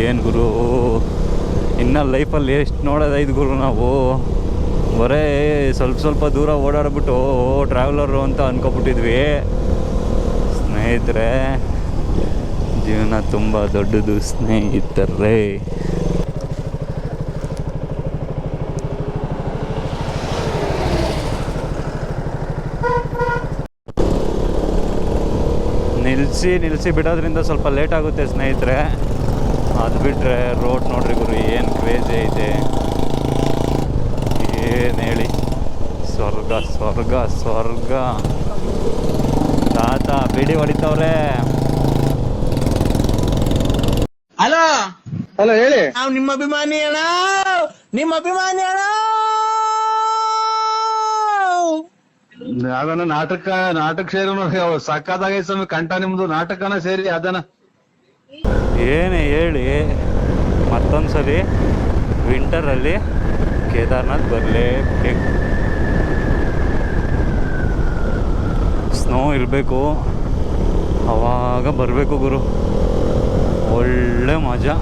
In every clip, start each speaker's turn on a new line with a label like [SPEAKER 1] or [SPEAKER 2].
[SPEAKER 1] ಏನು ಗುರು? ಇನ್ನು ಲೈಫಲ್ಲಿ ಎಷ್ಟು ನೋಡೋದೈದು ಗುರು ನಾವು? ಬರೇ ಸ್ವಲ್ಪ ಸ್ವಲ್ಪ ದೂರ ಓಡಾಡ್ಬಿಟ್ಟು ಟ್ರಾವೆಲರು ಅಂತ ಅಂದ್ಕೊಬಿಟ್ಟಿದ್ವಿ ಸ್ನೇಹಿತರೆ, ಜೀವನ ತುಂಬ ದೊಡ್ಡದು ಸ್ನೇಹಿತರೇ. ನಿಲ್ಲಿಸಿ ನಿಲ್ಲಿಸಿ ಬಿಡೋದ್ರಿಂದ ಸ್ವಲ್ಪ ಲೇಟ್ ಆಗುತ್ತೆ ಸ್ನೇಹಿತರೆ. ಅದು ಬಿಟ್ಟರೆ ರೋಡ್ ನೋಡ್ರಿ ಗುರು ಏನು ಕ್ರೇಜಿ ಐತೆ. ಏನು ಹೇಳಿ. ಸ್ವರ್ಗ ಸ್ವರ್ಗ ಸ್ವರ್ಗ. ತಾತ ಬಿಡಿ ಹೊಡಿತವ್ರೆ.
[SPEAKER 2] ಹಲೋ?
[SPEAKER 3] ಹಲೋ ಹೇಳಿ.
[SPEAKER 2] ನಾವು ನಿಮ್ಮ ಅಭಿಮಾನಿ ಅಣ್ಣ. ನಿಮ್ಮ ಅಭಿಮಾನಿ ಅಣ್ಣ.
[SPEAKER 3] ಅದನ್ನ ನಾಟಕ ನಾಟಕ ಸೇರಿ ಸಾಕಾದಾಗ ಸಕ್ಕತ್ತಾಗೈತೆ ಸ್ವಾಮಿ. ಕಂಠ ನಿಮ್ದು ನಾಟಕನ ಸೇರಿ ಅದನ್ನ
[SPEAKER 1] ಏನೇ ಹೇಳಿ ಮತ್ತೊಂದು ಸರಿ ವಿಂಟರಲ್ಲಿ ಕೇದಾರ್ನಾಥ್ ಬರಲೇಬೇಕು. ಸ್ನೋ ಇರಬೇಕು. ಅವಾಗ ಬರಬೇಕು ಗುರು. ಒಳ್ಳೆ ಮಜಾ.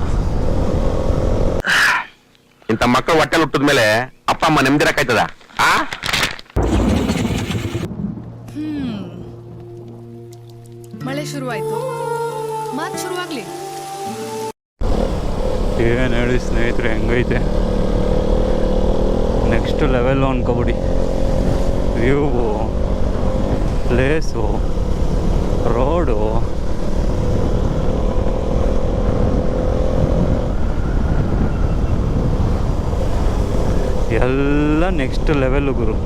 [SPEAKER 4] ಇಂಥ ಮಕ್ಕಳು ಹೊಟ್ಟೆಲ್ ಹುಟ್ಟಿದ ಮೇಲೆ ಅಪ್ಪ ಅಮ್ಮ ನೆಮ್ಮದಿರಕ್ಕಾಯ್ತದ ಆ?
[SPEAKER 5] ಮಳೆ ಶುರುವಾಯ್ತು. ಮಾತು ಶುರುವಾಗ್ಲಿ.
[SPEAKER 1] ಏನು ಹೇಳಿ ಸ್ನೇಹಿತರೆ, ಹೆಂಗೈತೆ? ನೆಕ್ಸ್ಟ್ ಲೆವೆಲ್ಲು ಅನ್ಕೋಬಿಡಿ. ವ್ಯೂವು ಪ್ಲೇಸು ರೋಡು ಎಲ್ಲ ನೆಕ್ಸ್ಟ್ ಲೆವೆಲ್ ಗುರು.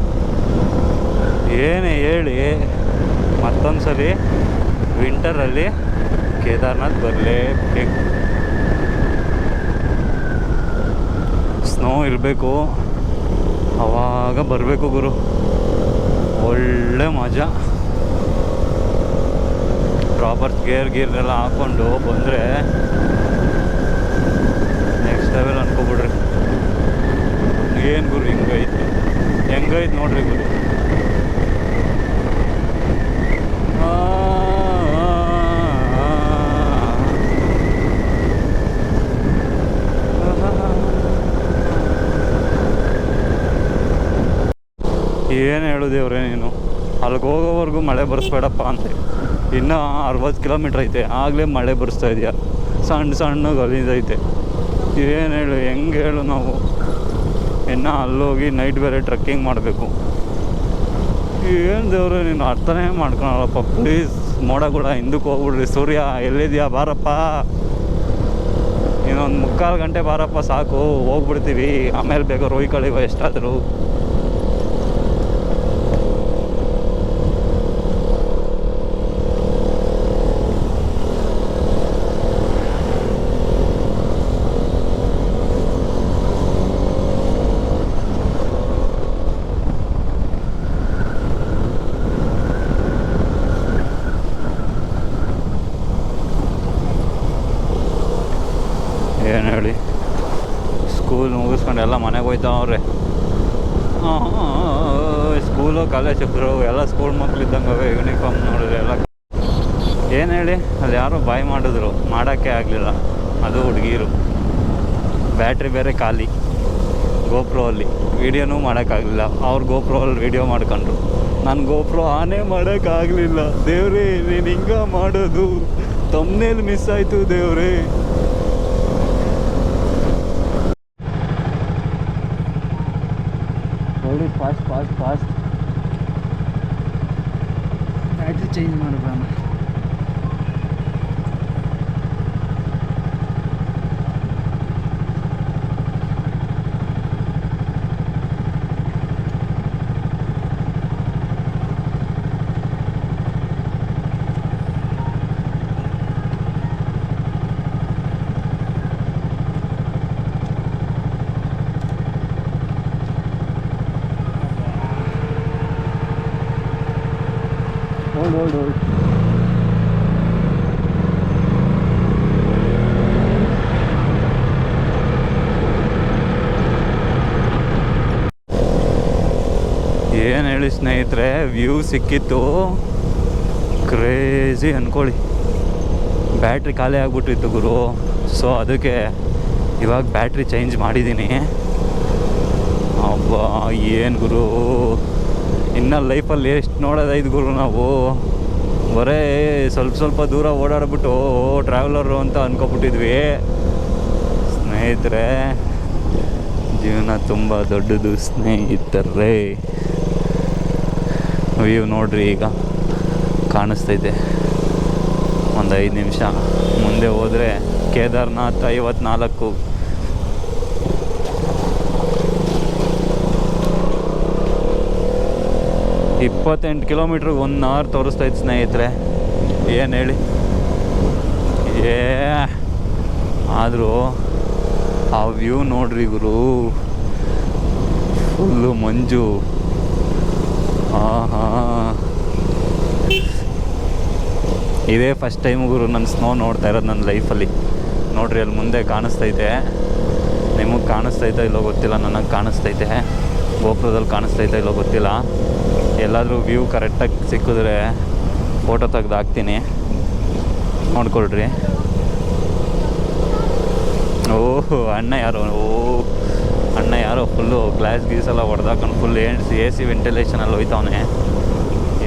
[SPEAKER 1] ಏನೇ ಹೇಳಿ ಮತ್ತೊಂದು ಸರಿ ವಿಂಟರಲ್ಲಿ ಕೇದಾರ್ನಾಥ್ ಬರಲೇಬೇಕು. ಸ್ನೋ ಇರಬೇಕು ಅವಾಗ ಬರಬೇಕು ಗುರು. ಒಳ್ಳೆ ಮಜಾ. ಪ್ರಾಪರ್ ಗೇರ್ ಗೀರ್ ಎಲ್ಲ ಹಾಕ್ಕೊಂಡು ಬಂದರೆ ನೆಕ್ಸ್ಟ್ ಲೆವೆಲ್ ಅನ್ಕೊಬಿಡ್ರಿ. ಏನು ಗುರು ಹಿಂಗೈತೆ? ಹೆಂಗೈತೆ ನೋಡ್ರಿ ಗುರು ಆ, ಆ, ಏನು ಹೇಳು ದೇವ್ರೆ ನೀನು? ಅಲ್ಲಿಗೆ ಹೋಗೋವರೆಗೂ ಮಳೆ ಬರ್ಸ್ಬೇಡಪ್ಪ ಅಂತ ಇನ್ನೂ ಅರವತ್ತು ಕಿಲೋಮೀಟ್ರ್ ಐತೆ. ಆಗಲೇ ಮಳೆ ಬರ್ಸ್ತಾ ಇದೆಯಾ? ಸಣ್ಣ ಸಣ್ಣ ಗಲೀಜೈತೆ ಏನು ಹೇಳು, ಹೆಂಗೆ ಹೇಳು ನಾವು? ಇನ್ನು ಅಲ್ಲೋಗಿ ನೈಟ್ ಬೇರೆ ಟ್ರೆಕ್ಕಿಂಗ್ ಮಾಡಬೇಕು. ಏನು ದೇವ್ರೆ ನೀನು ಅರ್ಥನೇ ಮಾಡ್ಕೊಳಲ್ಲಪ್ಪ. ಪ್ಲೀಸ್, ಮೋಡ ಕೂಡ ಹಿಂದಕ್ಕೆ ಹೋಗ್ಬಿಡ್ರಿ. ಸೂರ್ಯ, ಎಲ್ಲಿದ್ಯಾ? ಬಾರಪ್ಪ. ಇನ್ನೊಂದು ಮುಕ್ಕಾಲು ಗಂಟೆ ಬಾರಪ್ಪ, ಸಾಕು. ಹೋಗ್ಬಿಡ್ತೀವಿ. ಆಮೇಲೆ ಬೇಗ ರೋಯ್ಕಳಿವ ಎಷ್ಟಾದರೂ ಏನು ಹೇಳಿ ಸ್ಕೂಲ್ ಮುಗಿಸ್ಕೊಂಡು ಎಲ್ಲ ಮನೆಗೆ ಹೋಯ್ತಾವ್ರೆ ಸ್ಕೂಲು ಕಾಲೇಜ್ ಎಲ್ಲ ಸ್ಕೂಲ್ ಮಕ್ಳು ಇದ್ದಂಗೆ ಯೂನಿಫಾರ್ಮ್ ನೋಡಿದ್ರೆ ಎಲ್ಲ ಏನು ಹೇಳಿ? ಅಲ್ಲಿ ಯಾರೋ ಬಾಯ್ ಮಾಡಿದ್ರು. ಮಾಡೋಕ್ಕೆ ಆಗಲಿಲ್ಲ. ಅದು ಹುಡುಗಿರು. ಬ್ಯಾಟ್ರಿ ಬೇರೆ ಖಾಲಿ. ಗೋಪ್ರೋ ಅಲ್ಲಿ. ವೀಡಿಯೋನೂ ಮಾಡೋಕ್ಕಾಗಲಿಲ್ಲ ಅವ್ರು ಗೋಪ್ರೋ ಅಲ್ಲಿ ವೀಡಿಯೋ ಮಾಡ್ಕೊಂಡ್ರು. ನಾನು ಗೋಪ್ರೋ ಆನೇ ಮಾಡೋಕ್ಕಾಗಲಿಲ್ಲ ದೇವ್ರೇ, ನೀನು ಹಿಂಗ ಮಾಡೋದು. ತಮ್ಮನೇಲಿ ಮಿಸ್ ಆಯಿತು ದೇವ್ರೇ. ನೋಡಿ fast fast fast battery change ಏನು ಹೇಳಿ ಸ್ನೇಹಿತರೆ ವ್ಯೂ ಸಿಕ್ಕಿತ್ತು. ಕ್ರೇಜಿ ಅಂದ್ಕೊಳ್ಳಿ ಬ್ಯಾಟ್ರಿ ಖಾಲಿ ಆಗಿಬಿಟ್ಟಿತ್ತು ಗುರು. ಸೊ ಅದಕ್ಕೆ ಇವಾಗ ಬ್ಯಾಟ್ರಿ ಚೇಂಜ್ ಮಾಡಿದ್ದೀನಿ. ಅಬ್ಬಾ, ಏನು ಗುರು? ಇನ್ನು ಲೈಫಲ್ಲಿ ಎಷ್ಟು ನೋಡೋದೈದು ಗುರು ನಾವು. ಬರೇ ಸ್ವಲ್ಪ ಸ್ವಲ್ಪ ದೂರ ಓಡಾಡ್ಬಿಟ್ಟು ಟ್ರಾವೆಲರು ಅಂತ ಅಂದ್ಕೊಬಿಟ್ಟಿದ್ವಿ ಸ್ನೇಹಿತರೆ, ಜೀವನ ತುಂಬ ದೊಡ್ಡದು ಸ್ನೇಹಿತರೇ. ವ್ಯೂ ನೋಡ್ರಿ ಈಗ ಕಾಣಿಸ್ತೈತೆ. ಒಂದು ಐದು ನಿಮಿಷ ಮುಂದೆ ಹೋದರೆ ಕೇದಾರ್ನಾಥ್ ಐವತ್ನಾಲ್ಕು. ಇಪ್ಪತ್ತೆಂಟು ಕಿಲೋಮೀಟ್ರಿಗೆ ಒಂದು ಅವರ್ ತೋರಿಸ್ತೈತೆ ಸ್ನೇಹಿತರೆ. ಏನು ಹೇಳಿ? ಏ, ಆದರೂ ಆ ವ್ಯೂ ನೋಡ್ರಿ ಗುರು. ಫುಲ್ಲು ಮಂಜು. ಆಹಾ. ಇದೇ ಫಸ್ಟ್ ಟೈಮ್ ಗುರು ನಾನು ಸ್ನೋ ನೋಡ್ತಾ ಇರೋದು ನನ್ನ ಲೈಫಲ್ಲಿ ನೋಡ್ರಿ ಅಲ್ಲಿ ಮುಂದೆ ಕಾಣಿಸ್ತೈತೆ ನಿಮಗೆ ಕಾಣಿಸ್ತೈತೆ ಇಲ್ಲೋ ಗೊತ್ತಿಲ್ಲ, ನನಗೆ ಕಾಣಿಸ್ತೈತೆ ಗೋಪುರದಲ್ಲಿ ಕಾಣಿಸ್ತೈತೆ ಇಲ್ಲೋ ಗೊತ್ತಿಲ್ಲ. ಎಲ್ಲಾದರೂ ವ್ಯೂ ಕರೆಕ್ಟಾಗಿ ಸಿಕ್ಕಿದ್ರೆ ಫೋಟೋ ತೆಗ್ದು ಹಾಕ್ತೀನಿ. ನೋಡ್ಕೊಳ್ರಿ. ಓಹೋ, ಅಣ್ಣ ಯಾರು? ಓ ಅಣ್ಣ ಯಾರೋ ಫುಲ್ಲು ಗ್ಲಾಸ್ ಗೀಸ್ ಎಲ್ಲ ಹೊಡೆದಾಕೊಂಡು ಫುಲ್ ಎ ಎ ಸಿ ವೆಂಟಿಲೇಷನಲ್ಲಿ ಹೋಯ್ತವನೆ.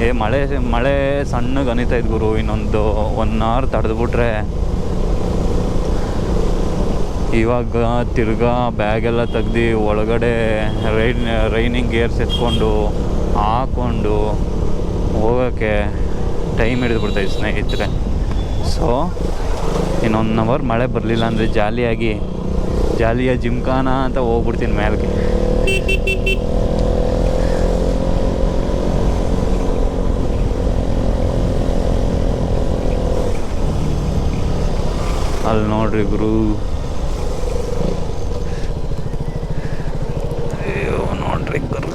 [SPEAKER 1] ಏ, ಮಳೆ ಮಳೆ ಸಣ್ಣಗೆ ಅನಿತೈತೆ ಗುರು, ಇನ್ನೊಂದು ಒನ್ ಅವರ್ ತಡೆದ್ಬಿಟ್ರೆ. ಇವಾಗ ತಿರ್ಗಾ ಬ್ಯಾಗೆಲ್ಲ ತೆಗ್ದು ಒಳಗಡೆ ರೈನ್ ರೈನಿಂಗ್ ಗೇರ್ಸ್ ಎತ್ಕೊಂಡು ಹಾಕ್ಕೊಂಡು ಹೋಗೋಕ್ಕೆ ಟೈಮ್ ಹಿಡಿದ್ಬಿಡ್ತೈತೆ ಸ್ನೇಹಿತರೆ. ಸೊ ಇನ್ನೊಂದು ಅವರ್ ಮಳೆ ಬರಲಿಲ್ಲ ಅಂದರೆ ಜಾಲಿಯಾಗಿ ಜಾಲಿಯ ಜಿಮ್ಖಾನ ಅಂತ ಹೋಗ್ಬಿಡ್ತೀನಿ ಮೇಲ್ಗೆ ಅಲ್ಲಿ ನೋಡ್ರಿ ಗುರು ಅಯ್ಯೋ ನೋಡ್ರಿ ಗುರು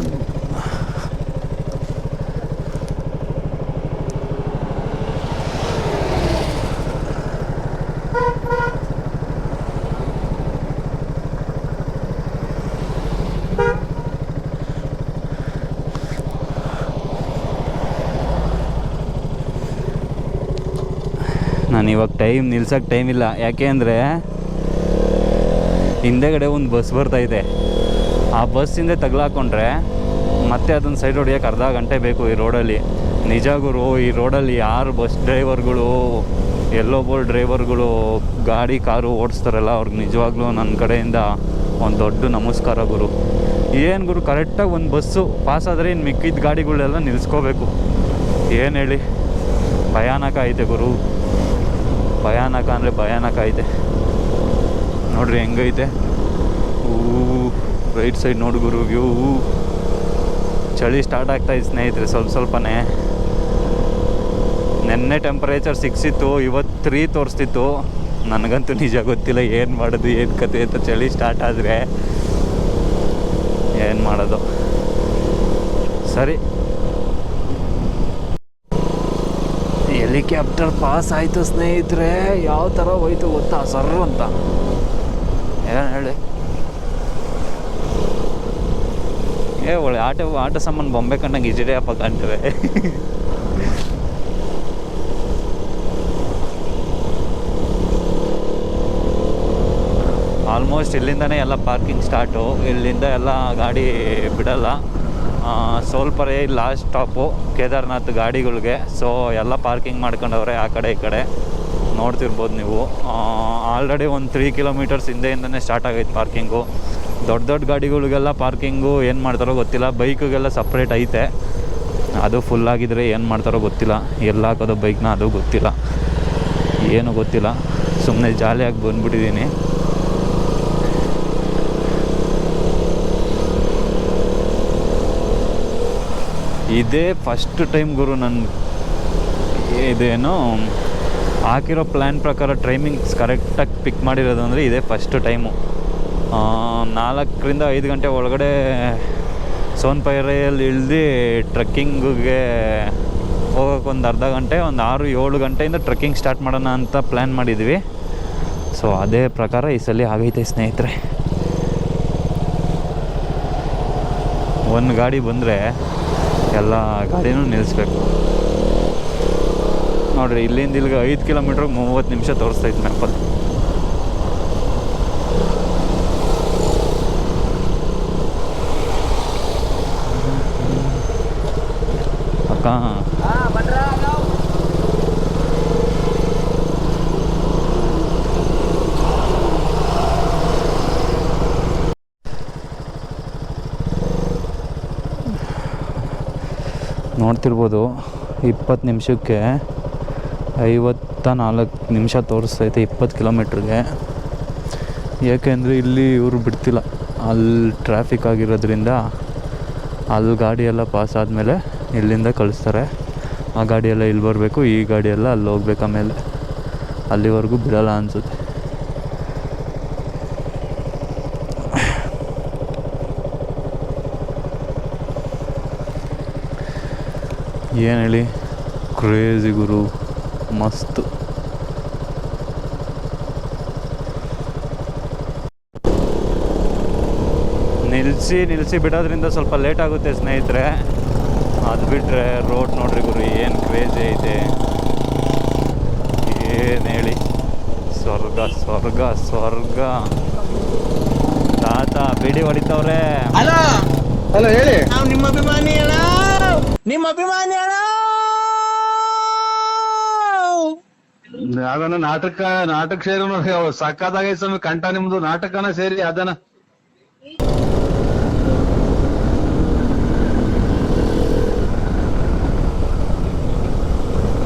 [SPEAKER 1] ನಾನು ಇವಾಗ ಟೈಮ್ ನಿಲ್ಸೋಕ್ಕೆ ಟೈಮ್ ಇಲ್ಲ. ಯಾಕೆ ಅಂದರೆ ಹಿಂದೆಗಡೆ ಒಂದು ಬಸ್ ಬರ್ತೈತೆ ಆ ಬಸ್ಸಿಂದ ತಗ್ಲಾಕೊಂಡ್ರೆ ಮತ್ತೆ ಅದನ್ನು ಸೈಡ್ ಹೊಡಿಯೋಕೆ ಅರ್ಧ ಗಂಟೆ ಬೇಕು ಈ ರೋಡಲ್ಲಿ. ನಿಜ ಗುರು ಈ ರೋಡಲ್ಲಿ ಯಾರು ಬಸ್ ಡ್ರೈವರ್ಗಳು ಎಲ್ಲೋ ಬೋಲ್ ಡ್ರೈವರ್ಗಳು ಗಾಡಿ, ಕಾರು ಓಡಿಸ್ತಾರಲ್ಲ ಅವ್ರಿಗೆ ನಿಜವಾಗ್ಲೂ ನನ್ನ ಕಡೆಯಿಂದ ಒಂದು ದೊಡ್ಡ ನಮಸ್ಕಾರ ಗುರು. ಏನು ಗುರು, ಕರೆಕ್ಟಾಗಿ ಒಂದು ಬಸ್ಸು ಪಾಸ್ ಆದರೆ ಇನ್ನು ಮಿಕ್ಕಿದ ಗಾಡಿಗಳೆಲ್ಲ ನಿಲ್ಲಿಸ್ಕೋಬೇಕು ಏನು ಹೇಳಿ? ಭಯಾನಕ ಐತೆ ಗುರು. ಭಯಾನಕ ಅಂದರೆ ಭಯಾನಕ ಐತೆ. ನೋಡ್ರಿ ಹೆಂಗೈತೆ. ಹೂ ರೈಟ್ ಸೈಡ್ ನೋಡ್ಗುರು ವ್ಯೂ ಚಳಿ ಸ್ಟಾರ್ಟ್ ಆಗ್ತಾಯಿದೆ ಸ್ನೇಹಿತರೆ, ಸ್ವಲ್ಪ ಸ್ವಲ್ಪನೇ. ನೆನ್ನೆ ಟೆಂಪರೇಚರ್ ಸಿಕ್ಸ್ ಇತ್ತು ಇವತ್ತು ತ್ರೀ ತೋರಿಸ್ತಿತ್ತು. ನನಗಂತೂ ನಿಜ ಗೊತ್ತಿಲ್ಲ, ಏನು ಮಾಡೋದು, ಏನು ಕತೆ ಅಂತ ಚಳಿ ಸ್ಟಾರ್ಟ್ ಆದರೆ. ಏನು ಮಾಡೋದು. ಸರಿ. ಹೆಲಿಕಾಪ್ಟರ್ ಪಾಸ್ ಆಯಿತು, ಸ್ನೇಹಿತರೆ. ಯಾವ ಥರ ಹೋಯ್ತು ಗೊತ್ತಾ? ಸರ್ ಅಂತ. ಏನು ಹೇಳಿ. ಏ, ಒಳ್ಳೆ ಆಟ ಆಟ ಸಾಮಾನು ಬೊಂಬೆ ಕಂಡಂಗೆ ಇಜಿಡೆ ಅಪ್ಪ ಕಾಣ್ತವೆ ಆಲ್ಮೋಸ್ಟ್ ಇಲ್ಲಿಂದನೇ ಎಲ್ಲ ಪಾರ್ಕಿಂಗ್ ಸ್ಟಾರ್ಟು. ಇಲ್ಲಿಂದ ಎಲ್ಲ ಗಾಡಿ ಬಿಡಲ್ಲ. ಸೋಲ್ಪರೆ ಲಾಸ್ಟ್ ಸ್ಟಾಪು ಕೇದಾರ್ನಾಥ್ ಗಾಡಿಗಳಿಗೆ. ಸೊ ಎಲ್ಲ ಪಾರ್ಕಿಂಗ್ ಮಾಡ್ಕೊಂಡವ್ರೆ ಆ ಕಡೆ ಈ ಕಡೆ. ನೋಡ್ತಿರ್ಬೋದು ನೀವು. ಆಲ್ರೆಡಿ ಒಂದು ತ್ರೀ ಕಿಲೋಮೀಟರ್ಸ್ ಹಿಂದೆಯಿಂದನೇ ಸ್ಟಾರ್ಟ್ ಆಗೈತೆ ಪಾರ್ಕಿಂಗು ದೊಡ್ಡ ದೊಡ್ಡ ಗಾಡಿಗಳಿಗೆಲ್ಲ ಪಾರ್ಕಿಂಗು ಏನು ಮಾಡ್ತಾರೋ ಗೊತ್ತಿಲ್ಲ. ಬೈಕಿಗೆಲ್ಲ ಸಪ್ರೇಟ್ ಐತೆ. ಅದು ಫುಲ್ ಆಗಿದ್ರೆ ಏನು ಮಾಡ್ತಾರೋ ಗೊತ್ತಿಲ್ಲ. ಎಲ್ಲ ಹಾಕೋದು ಬೈಕ್ನ ಅದು ಗೊತ್ತಿಲ್ಲ. ಏನು ಗೊತ್ತಿಲ್ಲ. ಸುಮ್ಮನೆ ಜಾಲಿಯಾಗಿ ಬಂದ್ಬಿಟ್ಟಿದ್ದೀನಿ ಇದೇ ಫಸ್ಟ್ ಟೈಮ್ ಗುರು ನನ್ನ ಇದೇನು ಹಾಕಿರೋ ಪ್ಲ್ಯಾನ್ ಪ್ರಕಾರ ಟೈಮಿಂಗ್ಸ್ ಕರೆಕ್ಟಾಗಿ ಪಿಕ್ ಮಾಡಿರೋದು ಅಂದರೆ ಇದೇ ಫಸ್ಟ್ ಟೈಮು ನಾಲ್ಕರಿಂದ ಐದು ಗಂಟೆ ಒಳಗಡೆ ಸೋನ್ಪೈರೆಯಲ್ಲಿ ಇಳ್ದು ಟ್ರೆಕ್ಕಿಂಗಿಗೆ ಹೋಗೋಕೆ ಒಂದು ಅರ್ಧ ಗಂಟೆ, ಒಂದು ಆರು ಏಳು ಗಂಟೆಯಿಂದ ಟ್ರಕ್ಕಿಂಗ್ ಸ್ಟಾರ್ಟ್ ಮಾಡೋಣ ಅಂತ ಪ್ಲ್ಯಾನ್ ಮಾಡಿದ್ವಿ. ಸೊ ಅದೇ ಪ್ರಕಾರ ಈ ಸಲ ಆಗೈತೆ ಸ್ನೇಹಿತರೆ. ಒಂದು ಗಾಡಿ ಬಂದರೆ ಎಲ್ಲ ಗಾಡಿನೂ ನಿಲ್ಲಿಸ್ಬೇಕು. ನೋಡಿರಿ ಇಲ್ಲಿಂದ ಇಲ್ಲಿಗೆ ಐದು ಕಿಲೋಮೀಟ್ರಿಗೆ ಮೂವತ್ತು ನಿಮಿಷ ತೋರಿಸ್ತೈತೆ ಮ್ಯಾಪಲ್ಲಿ ಅಕ್ಕ ನೋಡ್ತಿರ್ಬೋದು. ಇಪ್ಪತ್ತು ನಿಮಿಷಕ್ಕೆ ಐವತ್ತ ನಾಲ್ಕು ನಿಮಿಷ ತೋರಿಸ್ತೈತೆ ಇಪ್ಪತ್ತು ಕಿಲೋಮೀಟ್ರಿಗೆ. ಏಕೆಂದರೆ ಇಲ್ಲಿ ಇವರು ಬಿಡ್ತಿಲ್ಲ. ಅಲ್ಲಿ ಟ್ರಾಫಿಕ್ ಆಗಿರೋದ್ರಿಂದ ಅಲ್ಲಿ ಗಾಡಿ ಎಲ್ಲ ಪಾಸ್ ಆದಮೇಲೆ ಇಲ್ಲಿಂದ ಕಳಿಸ್ತಾರೆ. ಆ ಗಾಡಿಯೆಲ್ಲ ಇಲ್ಲಿ ಬರಬೇಕು, ಈ ಗಾಡಿಯೆಲ್ಲ ಅಲ್ಲಿ ಹೋಗ್ಬೇಕು ಆಮೇಲೆ. ಅಲ್ಲಿವರೆಗೂ ಬಿಡಲ್ಲ ಅನಿಸುತ್ತೆ. ಏನು ಹೇಳಿ? ಕ್ರೇಜಿ ಗುರು ಮಸ್ತ್. ನಿಲ್ಲಿಸಿ ನಿಲ್ಲಿಸಿ ಬಿಡೋದ್ರಿಂದ ಸ್ವಲ್ಪ ಲೇಟ್ ಆಗುತ್ತೆ ಸ್ನೇಹಿತರೆ. ಅದು ಬಿಟ್ಟರೆ ರೋಡ್ ನೋಡ್ರಿ ಗುರು ಏನು ಕ್ರೇಜಿ ಐತೆ. ಏನು ಹೇಳಿ? ಸ್ವರ್ಗ ಸ್ವರ್ಗ ಸ್ವರ್ಗ. ತಾತ ಬಿಡಿ ಹೊಡಿತವ್ರೆ.
[SPEAKER 2] ಹಲೋ
[SPEAKER 3] ಹಲೋ ಹೇಳಿ.
[SPEAKER 2] ನಾವು ನಿಮ್ಮ ಅಭಿಮಾನಿ ಅಣ್ಣ ನಿಮ್ಮ ಅಭಿಮಾನಿ ಅಣ್ಣ
[SPEAKER 3] ಅದನ್ನ ನಾಟಕ ನಾಟಕ ಸೇರಿ ನೋಡಿ. ಸಕ್ಕತ್ತಾಗೈತೆ ಸ್ವಾಮಿ ಕಂಠ ನಿಮ್ದು ನಾಟಕನ ಸೇರಿ ಅದನ್ನ.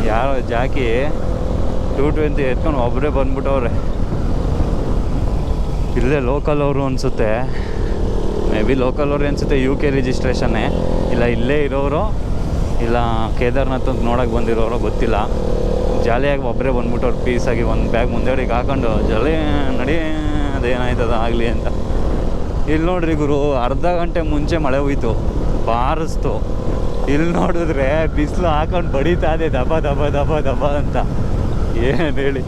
[SPEAKER 1] ಯಾರೋ ಜಾಕಿ ಟೂ ಟ್ವೆಂಟಿ ಎತ್ಕೊಂಡು ಒಬ್ಬರೇ ಬಂದ್ಬಿಟ್ಟವ್ರೆ. ಇಲ್ಲೇ ಲೋಕಲ್ ಅವರು ಅನಿಸುತ್ತೆ. ಮೇ ಬಿ ಲೋಕಲ್ ಅವ್ರು ಅನ್ಸುತ್ತೆ ಯು ಕೆ ರಿಜಿಸ್ಟ್ರೇಷನ್ನೇ ಇಲ್ಲ ಇಲ್ಲೇ ಇರೋರು. ಇಲ್ಲ, ಕೇದಾರ್ನಾಥ್ ಅಂತ ನೋಡೋಕೆ ಬಂದಿರೋರು ಗೊತ್ತಿಲ್ಲ. ಜಾಲಿಯಾಗಿ ಒಬ್ಬರೇ ಬಂದ್ಬಿಟ್ಟವ್ರು, ಪೀಸಾಗಿ ಒಂದು ಬ್ಯಾಗ್ ಮುಂದೆಡಿಗೆ ಹಾಕೊಂಡು, ಜಲಿ ನಡಿ, ಅದೇನಾಯ್ತದ, ಆಗಲಿ ಅಂತ. ಇಲ್ಲಿ ನೋಡ್ರಿ ಗುರು, ಅರ್ಧ ಗಂಟೆ ಮುಂಚೆ ಮಳೆ ಹೋಯ್ತು, ಬಾರಿಸ್ತು. ಇಲ್ಲಿ ನೋಡಿದ್ರೆ ಬಿಸಿಲು ಹಾಕೊಂಡು ಬಡಿತಾ ಇದೆ, ದಬ ದಬ ದಬ ದಬ ಅಂತ. ಏನು ಹೇಳಿ.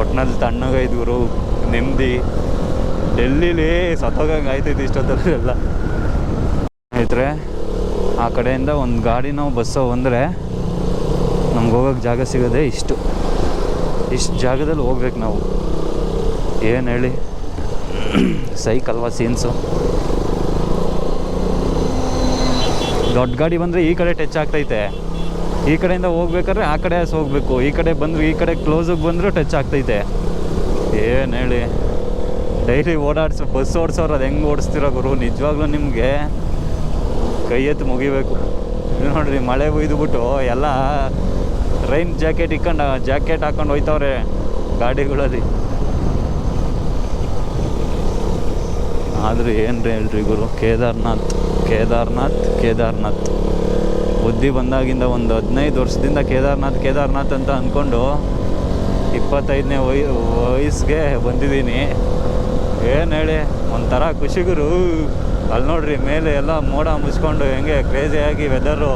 [SPEAKER 1] ಒಟ್ನಲ್ಲಿ ತಣ್ಣಗೈದು ಗುರು, ನೆಮ್ಮದಿ. ಡೆಲ್ಲಿಲಿ ಸತ್ತೋಗಂಗೆ ಆಯ್ತೈತೆ ಇಷ್ಟೊತ್ತಲ್ಲ ಸ್ನೇಹಿತರೆ ಆ ಕಡೆಯಿಂದ ಒಂದು ಗಾಡಿನೋ ಬಸ್ಸೋ ಬಂದರೆ ನಮ್ಗೆ ಹೋಗೋಕ್ಕೆ ಜಾಗ ಸಿಗೋದೇ ಇಷ್ಟು. ಇಷ್ಟು ಜಾಗದಲ್ಲಿ ಹೋಗ್ಬೇಕು ನಾವು. ಏನು ಹೇಳಿ? ಸೈಕಲ್ವಾ ಸೀನ್ಸು? ದೊಡ್ಡ ಗಾಡಿ ಬಂದರೆ ಈ ಕಡೆ ಟಚ್ ಆಗ್ತೈತೆ. ಈ ಕಡೆಯಿಂದ ಹೋಗ್ಬೇಕಾದ್ರೆ ಆ ಕಡೆ ಹೋಗ್ಬೇಕು. ಈ ಕಡೆ ಬಂದ್ರು ಈ ಕಡೆ ಕ್ಲೋಸಿಗೆ ಬಂದರೂ ಟಚ್ ಆಗ್ತೈತೆ. ಏನು ಹೇಳಿ? ಡೈಲಿ ಓಡಾಡಿಸೋ, ಬಸ್ ಓಡಿಸೋರು ಅದು ಹೆಂಗೆ ಓಡಿಸ್ತಿರೋ ಗುರು? ನಿಜವಾಗ್ಲೂ ನಿಮಗೆ? ಕೈ ಎತ್ತು ಮುಗಿಬೇಕು. ನೋಡ್ರಿ, ಮಳೆ ಬಿಟ್ಟು ಎಲ್ಲ ರೈನ್ ಜಾಕೆಟ್ ಇಕ್ಕೊಂಡು, ಜಾಕೆಟ್ ಹಾಕೊಂಡು ಹೋಯ್ತವ್ರೆ ಗಾಡಿಗಳಲ್ಲಿ. ಆದ್ರೆ ಏನು ಹೇಳ್ರಿ ಗುರು? ಕೇದಾರ್ನಾಥ್ ಕೇದಾರ್ನಾಥ್ ಕೇದಾರ್ನಾಥ್. ಬುದ್ಧಿ ಬಂದಾಗಿಂದ ಒಂದು ಹದಿನೈದು ವರ್ಷದಿಂದ ಕೇದಾರ್ನಾಥ್ ಕೇದಾರ್ನಾಥ್ ಅಂತ ಅಂದ್ಕೊಂಡು ಇಪ್ಪತ್ತೈದನೇ ವಯ, ವಯಸ್ಸಿಗೆ ಬಂದಿದ್ದೀನಿ. ಏನು ಹೇಳಿ? ಒಂಥರ ಖುಷಿ ಗುರು. ಅಲ್ಲಿ ನೋಡ್ರಿ, ಮೇಲೆ ಎಲ್ಲ ಮೋಡ ಮುಚ್ಕೊಂಡು ಹೆಂಗೆ ಕ್ರೇಜಿಯಾಗಿ ವೆದರು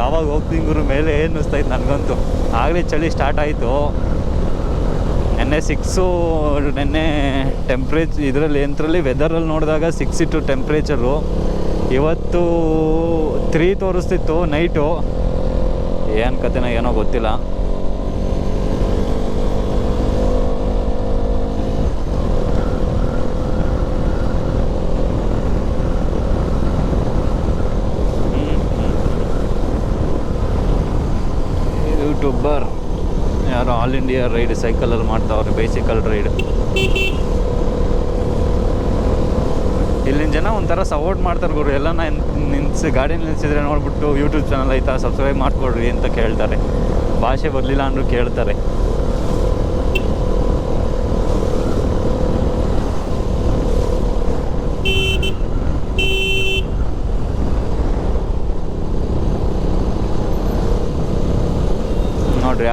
[SPEAKER 1] ಯಾವಾಗ ಹೋಗ್ತೀನಿ ಮೇಲೆ ಏನು ಇತ್ತು ನನಗಂತೂ. ಆಗಲೇ ಚಳಿ ಸ್ಟಾರ್ಟ್ ಆಯಿತು. ನೆನ್ನೆ ಸಿಕ್ಸು ನೆನ್ನೆ ಟೆಂಪ್ರೇಚ್ ಇದರಲ್ಲಿ ಎಂತರಲ್ಲಿ ವೆದರಲ್ಲಿ ನೋಡಿದಾಗ ಸಿಕ್ಸ್ ಇಟ್ಟು ಟೆಂಪ್ರೇಚರು ಇವತ್ತು ತ್ರೀ ತೋರಿಸ್ತಿತ್ತು ನೈಟು ಏನು ಕತೆನ ಏನೋ ಗೊತ್ತಿಲ್ಲ. ಯೂಟ್ಯೂಬರ್ ಯಾರೋ ಆಲ್ ಇಂಡಿಯಾ ರೈಡ್ ಸೈಕಲಲ್ಲಿ ಮಾಡ್ತಾವ್ರೆ ಬೈಸಿಕಲ್ ರೈಡ್ ಇಲ್ಲಿನ ಜನ ಒಂಥರ ಸಪೋರ್ಟ್ ಮಾಡ್ತಾರೆ ಗುರು. ಎಲ್ಲ ನಿಲ್ಸಿ ಗಾಡಿ ನಿಲ್ಸಿದ್ರೆ ನೋಡ್ಬಿಟ್ಟು ಯೂಟ್ಯೂಬ್ ಚಾನಲ್ ಐತಾ? ಸಬ್ಸ್ಕ್ರೈಬ್ ಮಾಡ್ಕೊಡ್ರಿ ಅಂತ ಕೇಳ್ತಾರೆ. ಭಾಷೆ ಬರಲಿಲ್ಲ ಅಂದರೂ ಕೇಳ್ತಾರೆ.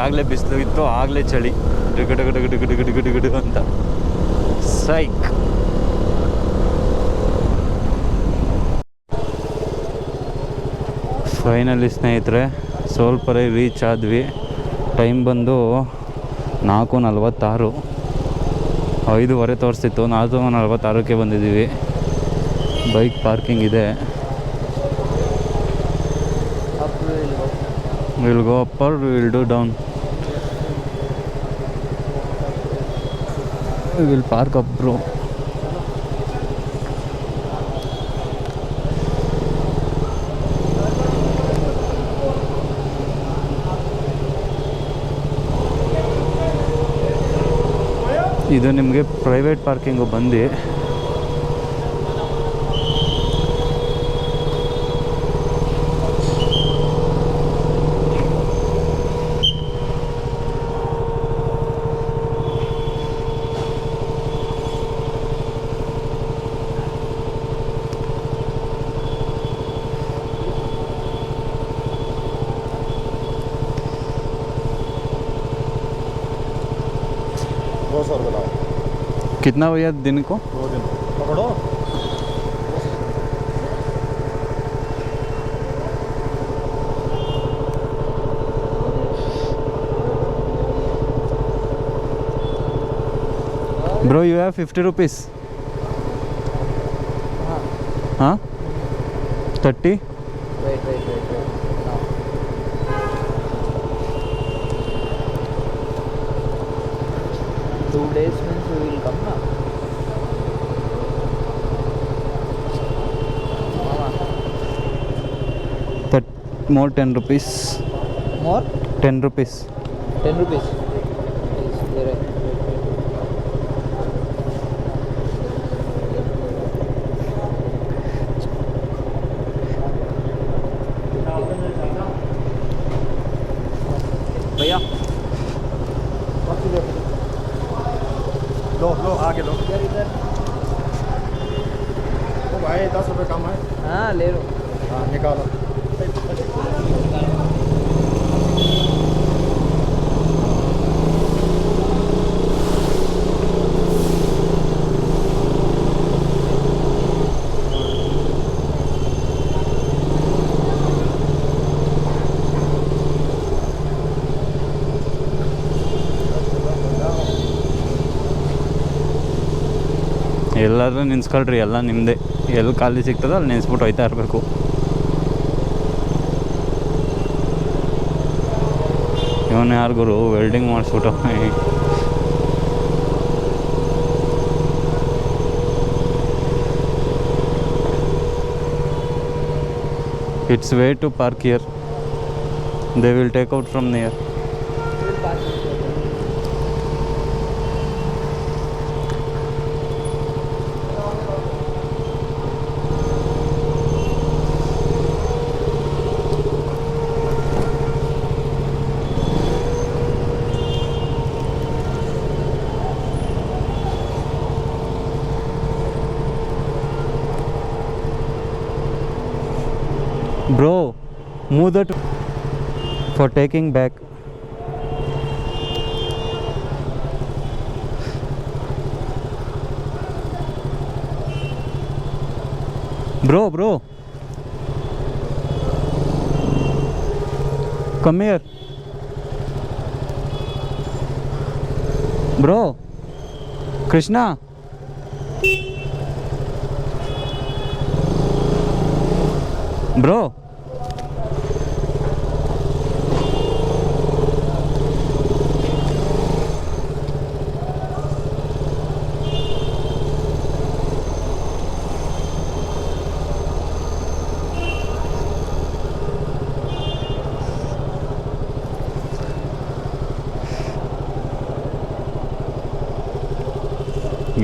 [SPEAKER 1] ಆಗಲೇ ಬಿಸಿಲು ಇತ್ತು ಆಗಲೇ ಚಳಿ ಡಿಗು ಅಂತ ಸೈಕ್ ಫೈನಲಿ ಸ್ನೇಹಿತರೆ ಸೋಲ್ಪರೆ ರೀಚ್ ಆದ್ವಿ ಟೈಮ್ ಬಂದು ನಾಲ್ಕು ನಲ್ವತ್ತಾರು ಐದೂವರೆ ತೋರಿಸ್ತಿತ್ತು ನಾಲ್ಕು ನಲ್ವತ್ತಾರಕ್ಕೆ ಬಂದಿದ್ದೀವಿ ಬೈಕ್ ಪಾರ್ಕಿಂಗ್ ಇದೆ will go upper will do down we park up up ಇದು ನಿಮಗೆ ಪ್ರೈವೇಟ್ ಪಾರ್ಕಿಂಗು ಬಂದು
[SPEAKER 6] दो सौ रुपये लाओ
[SPEAKER 1] कितना भैया दिन को
[SPEAKER 6] दो दिन पकड़ो
[SPEAKER 1] Bro, you have 50 rupees. हाँ। हाँ? Huh? 30?
[SPEAKER 2] more 10 rupees. More? 10 rupees.
[SPEAKER 6] 10 rupees.
[SPEAKER 1] ಎಲ್ಲಾದ್ರೂ ನಿನ್ಸ್ಕೊಳ್ರಿ ಎಲ್ಲ ನಿಮ್ಮದೇ ಎಲ್ಲಿ ಖಾಲಿ ಸಿಗ್ತದೋ ಅಲ್ಲಿ ನೆನೆಸ್ಬಿಟ್ಟು ಹೋಯ್ತಾ ಇರಬೇಕು. ಇವನು ಯಾರು ಗುರು? Welding ಮಾಡಿಸ್ಬಿಟ್ಟು. It's way to park here they will take out from near Bro, move that for taking back. Bro, bro. Come here. Bro. Krishna. Bro.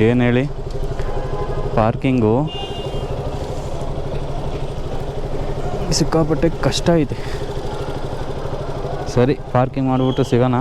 [SPEAKER 1] ಏನು ಹೇಳಿ ಪಾರ್ಕಿಂಗು ಸಿಕ್ಕಾಪಟ್ಟೆ ಕಷ್ಟ ಐತೆ ಸರಿ ಪಾರ್ಕಿಂಗ್ ಮಾಡಿಬಿಟ್ಟು ಸಿಗೋಣ.